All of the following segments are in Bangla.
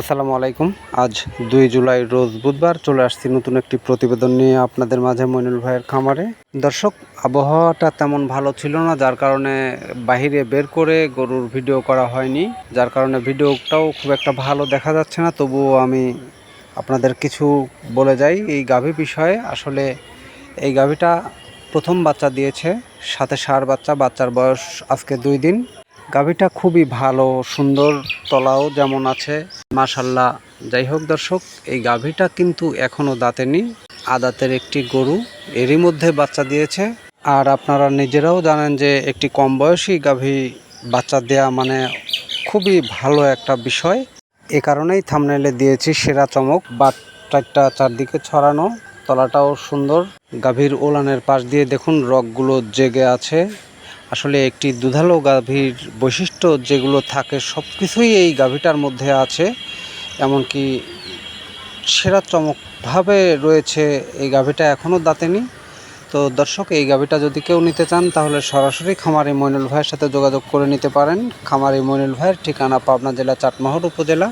আসসালামু আলাইকুম। আজ দুই জুলাই, রোজ বুধবার চলে আসছি নতুন একটি প্রতিবেদন নিয়ে আপনাদের মাঝে মইনুল ভাইয়ের খামারে। দর্শক, আবহাওয়াটা তেমন ভালো ছিল না, যার কারণে বাহিরে বের করে গরুর ভিডিও করা হয়নি। যার কারণে ভিডিওটাও খুব একটা ভালো দেখা যাচ্ছে না, তবুও আমি আপনাদের কিছু বলে যাই। এই গাভী বিষয়ে আসলে এই গাভীটা প্রথম বাচ্চা দিয়েছে, সাথে সার বাচ্চা, বাচ্চার বয়স আজকে দুই দিন। গাভীটা খুবই ভালো, সুন্দর তলাও যেমন আছে, মাশাল্লাহ। যাই হোক দর্শক, এই গাভীটা কিন্তু এখনও দাঁতেনি। আদাতের একটি গরু, এরই মধ্যে বাচ্চা দিয়েছে। আর আপনারা নিজেরাও জানেন যে একটি কম বয়সী গাভী বাচ্চা দেয়া মানে খুবই ভালো একটা বিষয়। এ কারণেই থামনেলে দিয়েছি সেরা চমক বাটটা চারদিকে ছড়ানো, তলাটাও সুন্দর। গাভীর ওলানের পাশ দিয়ে দেখুন, রগগুলো জেগে আছে। আসলে একটি দুধালো গাভীর বৈশিষ্ট্য যেগুলো থাকে সব কিছুই এই গাভীটার মধ্যে আছে। এমনকি সেরা চমকভাবে রয়েছে এই গাভীটা এখনও দাঁতেনি। তো দর্শক, এই গাভীটা যদি কেউ নিতে চান, তাহলে সরাসরি খামারি মইনুল ভাইয়ের সাথে যোগাযোগ করে নিতে পারেন। খামারি মইনুল ভাইয়ের ঠিকানা পাবনা জেলা চাটমোহর উপজেলা।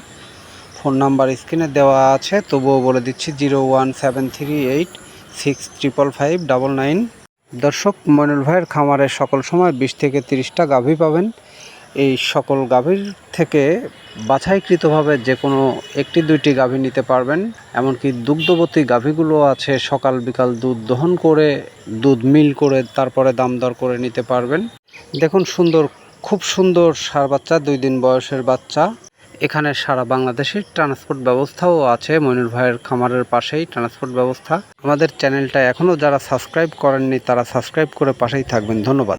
ফোন নাম্বার স্ক্রিনে দেওয়া আছে, তবুও বলে দিচ্ছি, zero one seven three eight six triple five double nine. দর্শক মইনুল ভাইয়ের খামারে সকল সময় বিশ থেকে তিরিশটা গাভী পাবেন। এই সকল গাভীর থেকে বাছাইকৃতভাবে যে কোনো একটি, দুইটি গাভী নিতে পারবেন। এমনকি দুগ্ধবতী গাভীগুলো আছে, সকাল, বিকাল দুধ দহন করে, দুধ মিল করে, তারপরে দাম দর করে নিতে পারবেন। দেখুন সুন্দর, খুব সুন্দর সার বাচ্চা, দুই দিন বয়সের বাচ্চা। এখানে সারা বাংলাদেশের ট্রান্সপোর্ট ব্যবস্থাও আছে। মইনুর ভাইয়ের খামারের পাশেই ট্রান্সপোর্ট ব্যবস্থা। আমাদের চ্যানেলটা এখনও যারা সাবস্ক্রাইব করেননি, তারা সাবস্ক্রাইব করে পাশেই থাকবেন। ধন্যবাদ।